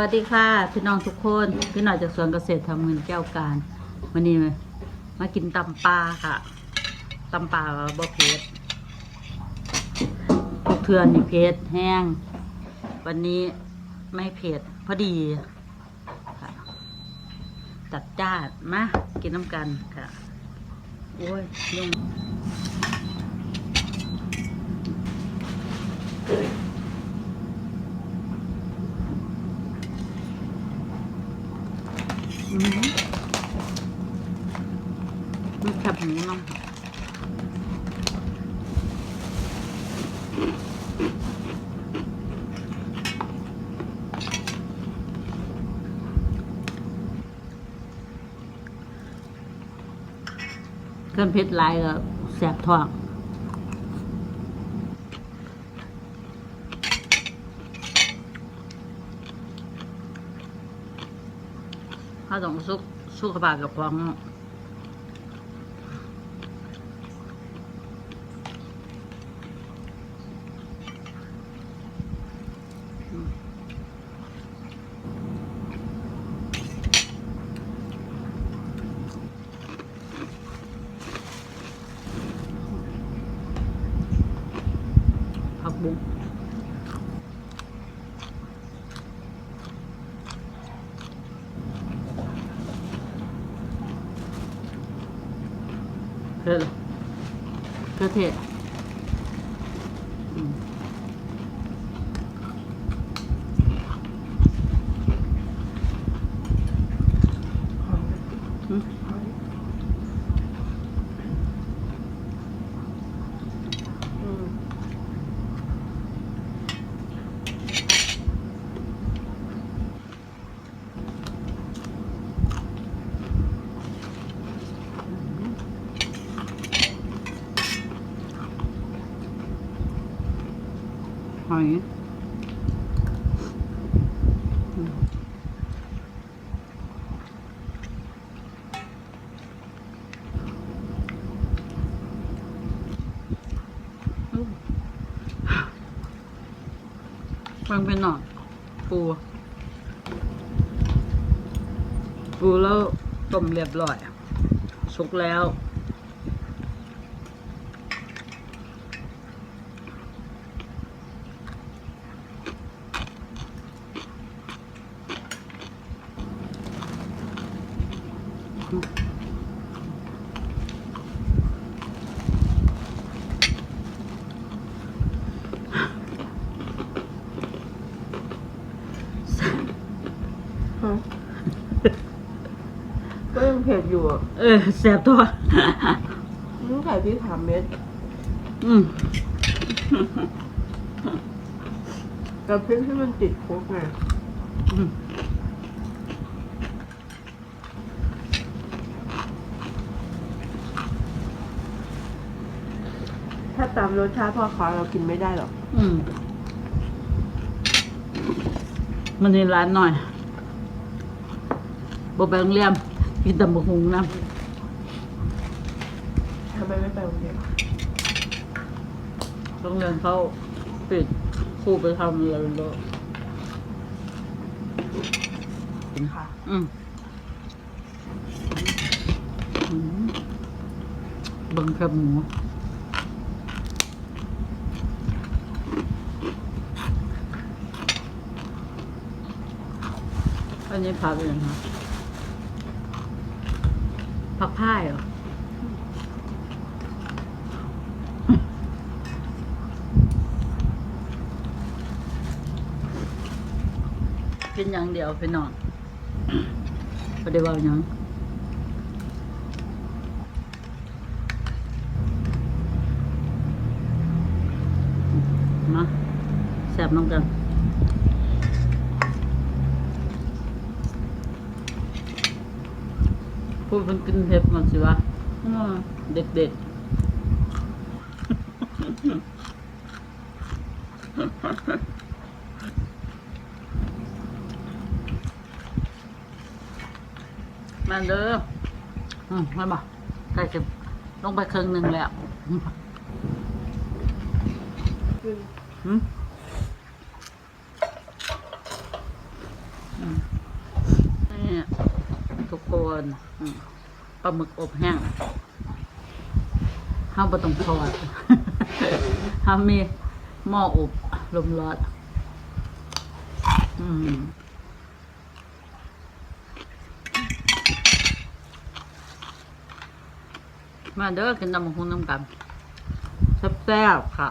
วัสดีค่ะ พี่น้องทุกคน พี่หน่อยจากสวนเกษตรทำเงินแก้วการวันนี้มากินตำปลาค่ะตำปลาบะเพ็ดทุกเทือนนี่เผ็ดแห้ง วันนี้ไม่เผ็ดพอดีค่ะจัดจ้านมากินน้ำกันค่ะโอ้ยยุ่ง มมีแคบหมูเนาะเครื่องเพชรลายก็แสบท้อง ถ้าต้องสุกสุขภาพกับของเนาะผักบุ้ง เผ็ดกระเทศอืมอืมอืม ห อยอืมอืมมันเป็นหนอนปูปูแล้วต้มเรียบร้อยสุกแล้ว ก็ยังเผ็ดอยู่อะเออแสบตัวต้องใส่พริกสามเม็ดอืมกับพริกที่มันติดคุกไงอืมถ้าตามรสชาติพ่อค้าเรากินไม่ได้หรอกอืมมันนี่ร้านหน่อยบไปโรงเรียน กินตำบักหุงนะทำไมไม่ไปโรงเรียนโรงเรียนเขาปิดครูไปทำอะไรไม่รู้ค่ะอืมอืมเบังแคบหมูอันนี้ผักอะไรคะ ผักพ่ายเหรอเป็นอย่างเดียวไปนอนไม่ได้เว่าหยังมาแซ่บน้องกัน พูดมันกินเผ็ดมันสิวะอืมเด็ดเด็ดๆมาเด้ออืมมาบ่ใกล้จะลงไปครึ่งหนึ่งแล้วอืม อืมนี่ทุกค นอืมปลาหมึกอบแห้งห้าบะต้องทอดห้ามีหม้ออบลมร้อนอืมมาเด้อกินน้ำมันคงน้ำกันแซ่บๆค่ะ